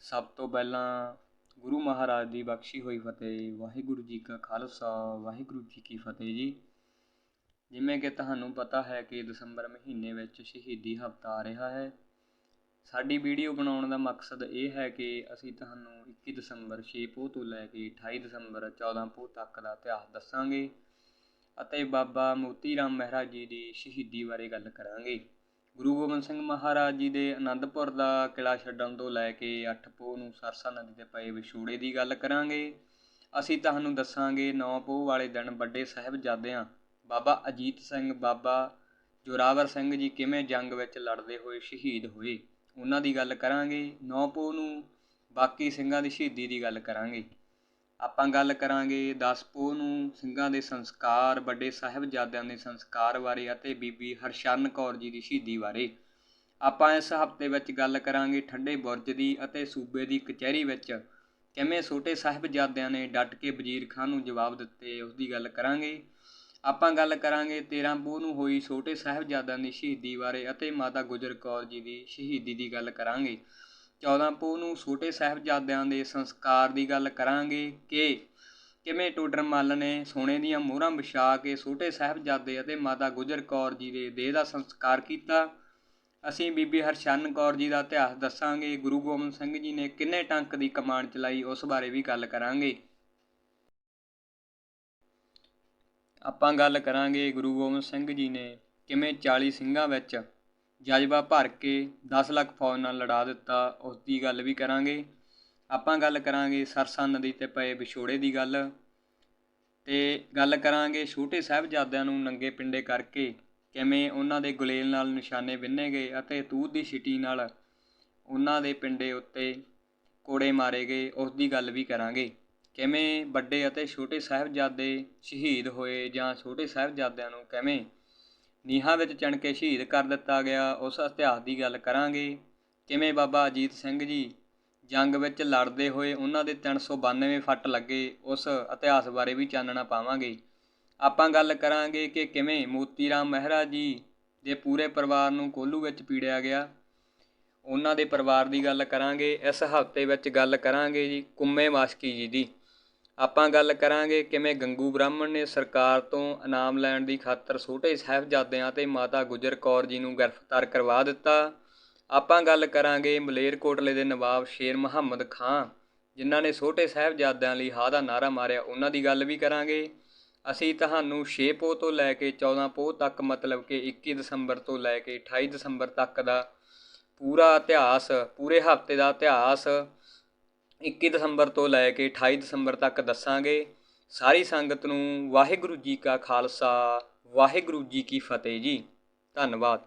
ਸਭ ਤੋਂ ਪਹਿਲਾਂ ਗੁਰੂ ਮਹਾਰਾਜ ਦੀ ਬਖਸ਼ੀ ਹੋਈ ਫਤਿਹ, ਵਾਹਿਗੁਰੂ ਜੀ ਕਾ ਖਾਲਸਾ, ਵਾਹਿਗੁਰੂ ਜੀ ਕੀ ਫਤਿਹ ਜੀ। ਜਿਵੇਂ ਕਿ ਤੁਹਾਨੂੰ ਪਤਾ ਹੈ ਕਿ ਦਸੰਬਰ ਮਹੀਨੇ ਵਿੱਚ ਸ਼ਹੀਦੀ ਹਫ਼ਤਾ ਆ ਰਿਹਾ ਹੈ। ਸਾਡੀ ਵੀਡੀਓ ਬਣਾਉਣ ਦਾ ਮਕਸਦ ਇਹ ਹੈ ਕਿ ਅਸੀਂ ਤੁਹਾਨੂੰ 21 ਦਸੰਬਰ 6 ਪੋਹ ਤੋਂ ਲੈ ਕੇ 28 ਦਸੰਬਰ 14 ਪੋਹ ਤੱਕ ਦਾ ਇਤਿਹਾਸ ਦੱਸਾਂਗੇ ਅਤੇ ਬਾਬਾ ਮੋਤੀ ਰਾਮ ਮਹਿਰਾ ਜੀ ਦੀ ਸ਼ਹੀਦੀ ਬਾਰੇ ਗੱਲ ਕਰਾਂਗੇ। ਗੁਰੂ ਗੋਬਿੰਦ ਸਿੰਘ ਮਹਾਰਾਜ ਜੀ ਦੇ ਅਨੰਦਪੁਰ ਦਾ ਕਿਲਾ ਛੱਡਣ ਤੋਂ ਲੈ ਕੇ ਅੱਠ ਪੋਹ ਨੂੰ ਸਰਸਾ ਨਦੀ ਤੇ ਪਏ ਵਿਛੋੜੇ ਦੀ ਗੱਲ ਕਰਾਂਗੇ। ਅਸੀਂ ਤੁਹਾਨੂੰ ਦੱਸਾਂਗੇ ਨੌ ਪੋਹ ਵਾਲੇ ਦਿਨ ਵੱਡੇ ਸਾਹਿਬਜ਼ਾਦਿਆਂ, ਬਾਬਾ ਅਜੀਤ ਸਿੰਘ, ਬਾਬਾ ਜੋਰਾਵਰ ਸਿੰਘ ਜੀ ਕਿਵੇਂ ਜੰਗ ਵਿੱਚ ਲੜਦੇ ਹੋਏ ਸ਼ਹੀਦ ਹੋਏ, ਉਹਨਾਂ ਦੀ ਗੱਲ ਕਰਾਂਗੇ। ਨੌ ਪੋਹ ਨੂੰ ਬਾਕੀ ਸਿੰਘਾਂ ਦੀ ਸ਼ਹੀਦੀ ਦੀ ਗੱਲ ਕਰਾਂਗੇ। ਆਪਾਂ ਗੱਲ ਕਰਾਂਗੇ 10 ਪੋਹ ਨੂੰ, ਸਿੰਘਾਂ ਦੇ ਸੰਸਕਾਰ, ਵੱਡੇ ਸਾਹਿਬਜ਼ਾਦਿਆਂ ਦੇ ਸੰਸਕਾਰ ਬਾਰੇ ਅਤੇ ਬੀਬੀ ਹਰਸ਼ਰਨ ਕੌਰ ਜੀ ਦੀ ਸ਼ਹੀਦੀ ਬਾਰੇ। ਆਪਾਂ ਇਸ ਹਫ਼ਤੇ ਵਿੱਚ ਗੱਲ ਕਰਾਂਗੇ ਠੰਡੇ ਬੁਰਜ ਦੀ ਅਤੇ ਸੂਬੇ ਦੀ ਕਚਹਿਰੀ ਵਿੱਚ। ਕਿਵੇਂ ਛੋਟੇ ਸਾਹਿਬਜ਼ਾਦਿਆਂ ਨੇ ਡਟ ਕੇ ਵਜ਼ੀਰ ਖਾਨ ਨੂੰ ਜਵਾਬ ਦਿੱਤੇ ਉਸ ਦੀ ਗੱਲ ਕਰਾਂਗੇ। ਆਪਾਂ ਗੱਲ ਕਰਾਂਗੇ 13 ਪੋਹ ਨੂੰ ਹੋਈ ਛੋਟੇ ਸਾਹਿਬਜ਼ਾਦਿਆਂ ਦੀ ਸ਼ਹੀਦੀ ਬਾਰੇ ਅਤੇ ਮਾਤਾ ਗੁਜਰ ਕੌਰ ਜੀ ਦੀ ਸ਼ਹੀਦੀ ਦੀ ਗੱਲ ਕਰਾਂਗੇ। 14 ਪੋਹ ਨੂੰ ਛੋਟੇ ਸਾਹਿਬਜ਼ਾਦਿਆਂ ਦੇ ਸੰਸਕਾਰ ਦੀ ਗੱਲ ਕਰਾਂਗੇ ਕਿ ਕਿਵੇਂ ਟੋਡਰ ਮੱਲ ਨੇ ਸੋਨੇ ਦੀਆਂ ਮੋਹਰਾਂ ਵਿਛਾ ਕੇ ਛੋਟੇ ਸਾਹਿਬਜ਼ਾਦੇ ਅਤੇ ਮਾਤਾ ਗੁਜਰ ਕੌਰ ਜੀ ਦੇ ਦੇਹ ਦਾ ਸੰਸਕਾਰ ਕੀਤਾ। ਅਸੀਂ ਬੀਬੀ ਹਰਸ਼ਰਨ ਕੌਰ ਜੀ ਦਾ ਇਤਿਹਾਸ ਦੱਸਾਂਗੇ। ਗੁਰੂ ਗੋਬਿੰਦ ਸਿੰਘ ਜੀ ਨੇ ਕਿੰਨੇ ਟੰਕ ਦੀ ਕਮਾਨ ਚਲਾਈ, ਉਸ ਬਾਰੇ ਵੀ ਗੱਲ ਕਰਾਂਗੇ। ਆਪਾਂ ਗੱਲ ਕਰਾਂਗੇ ਗੁਰੂ ਗੋਬਿੰਦ ਸਿੰਘ ਜੀ ਨੇ ਕਿਵੇਂ 40 ਸਿੰਘਾਂ ਵਿੱਚ ਜਜ਼ਬਾ ਭਰ ਕੇ ਦਸ ਲੱਖ ਫੌਜ ਨਾਲ ਲੜਾ ਦਿੱਤਾ ਉਸ ਦੀ ਗੱਲ ਵੀ ਕਰਾਂਗੇ। ਆਪਾਂ ਗੱਲ ਕਰਾਂਗੇ ਸਰਸਾ ਨਦੀ ਤੇ ਪਏ ਵਿਛੋੜੇ ਦੀ ਗੱਲ। ਤੇ ਗੱਲ ਕਰਾਂਗੇ ਛੋਟੇ ਸਾਹਿਬਜ਼ਾਦਿਆਂ ਨੂੰ ਨੰਗੇ ਪਿੰਡੇ ਕਰਕੇ, ਕਿਵੇਂ ਉਹਨਾਂ ਦੇ ਗੁਲੇਲ ਨਾਲ ਨਿਸ਼ਾਨੇ ਬਿੰਨੇ ਗਏ ਅਤੇ ਤੂਤ ਦੀ ਛਿਟੀ ਨਾਲ ਉਹਨਾਂ ਦੇ ਪਿੰਡੇ ਉੱਤੇ ਕੋੜੇ ਮਾਰੇ ਗਏ ਉਸ ਦੀ ਗੱਲ ਵੀ ਕਰਾਂਗੇ। ਕਿਵੇਂ ਵੱਡੇ ਅਤੇ ਛੋਟੇ ਸਾਹਿਬਜ਼ਾਦੇ ਸ਼ਹੀਦ ਹੋਏ ਜਾਂ ਛੋਟੇ ਸਾਹਿਬਜ਼ਾਦਿਆਂ ਨੂੰ ਕਿਵੇਂ ਨੀਹਾਂ ਵਿੱਚ ਚਣ ਕੇ ਸ਼ਹੀਦ ਕਰ ਦਿੱਤਾ ਗਿਆ, ਉਸ ਇਤਿਹਾਸ ਦੀ ਗੱਲ ਕਰਾਂਗੇ। ਕਿਵੇਂ ਬਾਬਾ ਅਜੀਤ ਸਿੰਘ ਜੀ ਜੰਗ ਵਿੱਚ ਲੜਦੇ ਹੋਏ ਉਹਨਾਂ ਦੇ 392 ਫੱਟ ਲੱਗੇ, ਉਸ ਇਤਿਹਾਸ ਬਾਰੇ ਵੀ ਚਾਨਣਾ ਪਾਵਾਂਗੇ। ਆਪਾਂ ਗੱਲ ਕਰਾਂਗੇ ਕਿ ਕਿਵੇਂ ਮੋਤੀ ਰਾਮ ਮਹਿਰਾ ਜੀ ਦੇ ਪੂਰੇ ਪਰਿਵਾਰ ਨੂੰ ਕੋਲੂ ਵਿੱਚ ਪੀੜਿਆ ਗਿਆ। ਉਹਨਾਂ ਦੇ ਪਰਿਵਾਰ ਦੀ ਗੱਲ ਕਰਾਂਗੇ, ਇਸ ਹਫ਼ਤੇ ਵਿੱਚ ਗੱਲ ਕਰਾਂਗੇ ਜੀ ਕੁੰਮੇ ਵਾਸਕੀ ਜੀ ਦੀ। ਆਪਾਂ ਗੱਲ ਕਰਾਂਗੇ ਕਿਵੇਂ ਗੰਗੂ ਬ੍ਰਾਹਮਣ ਨੇ ਸਰਕਾਰ ਤੋਂ ਇਨਾਮ ਲੈਣ ਦੀ ਖਾਤਰ ਛੋਟੇ ਸਾਹਿਬਜ਼ਾਦਿਆਂ ਤੇ ਮਾਤਾ ਗੁਜਰ ਕੌਰ ਜੀ ਨੂੰ ਗ੍ਰਿਫਤਾਰ ਕਰਵਾ ਦਿੱਤਾ। ਆਪਾਂ ਗੱਲ ਕਰਾਂਗੇ ਮਲੇਰਕੋਟਲੇ ਦੇ ਨਵਾਬ ਸ਼ੇਰ ਮੁਹੰਮਦ ਖਾਂ ਜਿਨ੍ਹਾਂ ਨੇ ਛੋਟੇ ਸਾਹਿਬਜ਼ਾਦਿਆਂ ਲਈ ਹਾਂ ਦਾ ਨਾਰਾ ਮਾਰਿਆ, ਉਹਨਾਂ ਦੀ ਗੱਲ ਵੀ ਕਰਾਂਗੇ। ਅਸੀਂ ਤੁਹਾਨੂੰ 6 ਪੋਹ ਤੋਂ ਲੈ ਕੇ 14 ਪੋਹ ਤੱਕ, ਮਤਲਬ ਕਿ 21 ਦਸੰਬਰ ਤੋਂ ਲੈ ਕੇ 28 ਦਸੰਬਰ ਤੱਕ ਦਾ ਪੂਰਾ ਇਤਿਹਾਸ, ਪੂਰੇ ਹਫ਼ਤੇ ਦਾ ਇਤਿਹਾਸ 21 ਦਸੰਬਰ ਤੋਂ ਲੈ ਕੇ 28 ਦਸੰਬਰ ਤੱਕ ਦੱਸਾਂਗੇ। ਸਾਰੀ ਸੰਗਤ ਨੂੰ ਵਾਹਿਗੁਰੂ ਜੀ ਕਾ ਖਾਲਸਾ, ਵਾਹਿਗੁਰੂ ਜੀ ਕੀ ਫਤਿਹ ਜੀ। ਧੰਨਵਾਦ।